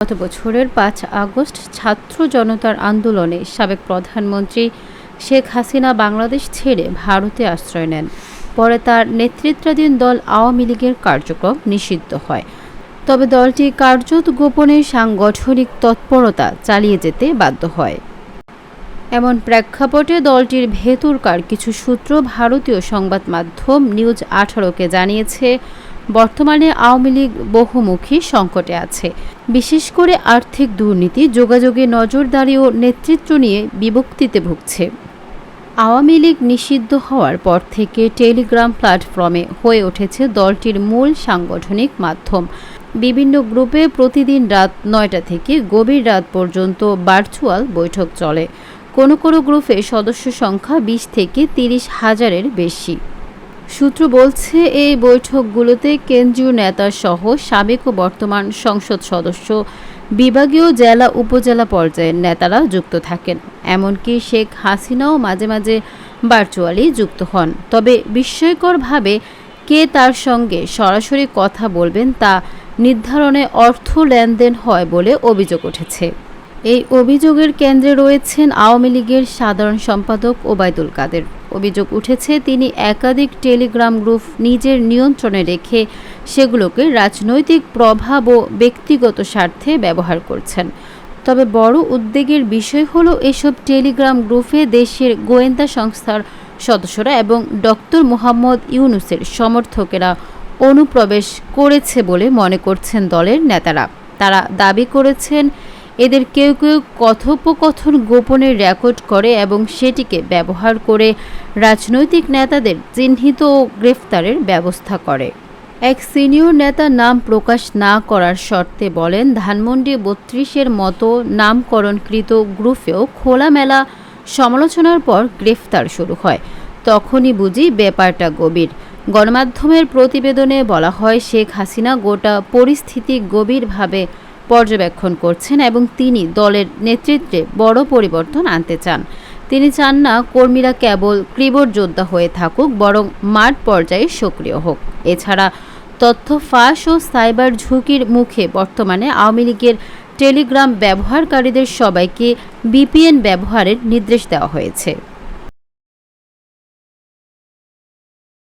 গত বছরের পাঁচ আগস্ট ছাত্র জনতার আন্দোলনে সাবেক প্রধানমন্ত্রী শেখ হাসিনা বাংলাদেশ ছেড়ে ভারতে আশ্রয় নেন। পরে তার নেতৃত্বাধীন দল আওয়ামী লীগের কার্যক্রম নিষিদ্ধ হয়। তবে দলটি কার্যত গোপনে সাংগঠনিক তৎপরতা চালিয়ে যেতে বাধ্য হয়। এমন প্রেক্ষাপটে দলটির ভেতরকার কিছু সূত্র ভারতীয় সংবাদ মাধ্যম নিউজ আঠারোকে জানিয়েছে বর্তমানে আওয়ামী লীগ বহুমুখী সংকটে আছে। বিশেষ করে আর্থিক দুর্নীতি, যোগাযোগে নজরদারি ও নেতৃত্ব নিয়ে বিভক্তিতে ভুগছে। আওয়ামী লীগ নিষিদ্ধ হওয়ার পর থেকে টেলিগ্রাম প্ল্যাটফর্মে হয়ে উঠেছে দলটির মূল সাংগঠনিক মাধ্যম। বিভিন্ন গ্রুপে প্রতিদিন রাত নয়টা থেকে গভীর রাত পর্যন্ত ভার্চুয়াল বৈঠক চলে। কোনো কোনো গ্রুপে সদস্য সংখ্যা বিশ থেকে তিরিশ হাজারের বেশি। সূত্র বলছে, এই বৈঠকগুলোতে কেন্দ্রীয় নেতা সহ সাবেক ও বর্তমান সংসদ সদস্য, বিভাগীয় জেলা, উপজেলা পর্যায়ের নেতারা যুক্ত থাকেন। এমনকি শেখ হাসিনাও মাঝে মাঝে ভার্চুয়ালি যুক্ত হন। তবে বিস্ময়করভাবে কে তার সঙ্গে সরাসরি কথা বলবেন তা নির্ধারণে অর্থ লেনদেন হয় বলে অভিযোগ উঠেছে। এই অভিযোগের কেন্দ্রে রয়েছেন আওয়ামী লীগের সাধারণ সম্পাদক ওবায়দুল কাদের। অভিযোগ উঠেছে, তিনি একাধিক টেলিগ্রাম গ্রুপ নিজের নিয়ন্ত্রণে রেখে সেগুলোকে রাজনৈতিক প্রভাব ও ব্যক্তিগত স্বার্থে ব্যবহার করছেন। তবে বড় উদ্বেগের বিষয় হলো এসব টেলিগ্রাম গ্রুপে দেশের গোয়েন্দা সংস্থার সদস্যরা এবং ডক্টর মোহাম্মদ ইউনুসের সমর্থকেরা অনুপ্রবেশ করেছে বলে মনে করছেন দলের নেতারা। তারা দাবি করেছেন এদের কেউ কেউ কথোপকথন গোপনে রেকর্ড করে এবং সেটিকে ব্যবহার করে রাজনৈতিক নেতাদের চিহ্নিত ও গ্রেফতারের ব্যবস্থা করে। এক সিনিয়র নেতা নাম প্রকাশ না করার শর্তে বলেন, ধানমন্ডি বত্রিশের মতো নামকরণকৃত গ্রুপেও খোলামেলা সমালোচনার পর গ্রেফতার শুরু হয়। তখনই বুঝি ব্যাপারটা গভীর। গণমাধ্যমের প্রতিবেদনে বলা হয়, শেখ হাসিনা গোটা পরিস্থিতি গভীরভাবে পর্যবেক্ষণ করছেন এবং তিনি দলের নেতৃত্বে বড় পরিবর্তন আনতে চান। তিনি চান না কর্মীরা কেবল ক্রিবোর্ড যোদ্ধা হয়ে থাকুক, বরং মাঠ পর্যায়ে সক্রিয় হোক। এছাড়া তথ্য ফাঁস ও সাইবার ঝুঁকির মুখে বর্তমানে আওয়ামী লীগের টেলিগ্রাম ব্যবহারকারীদের সবাইকে বিপিএন ব্যবহারের নির্দেশ দেওয়া হয়েছে।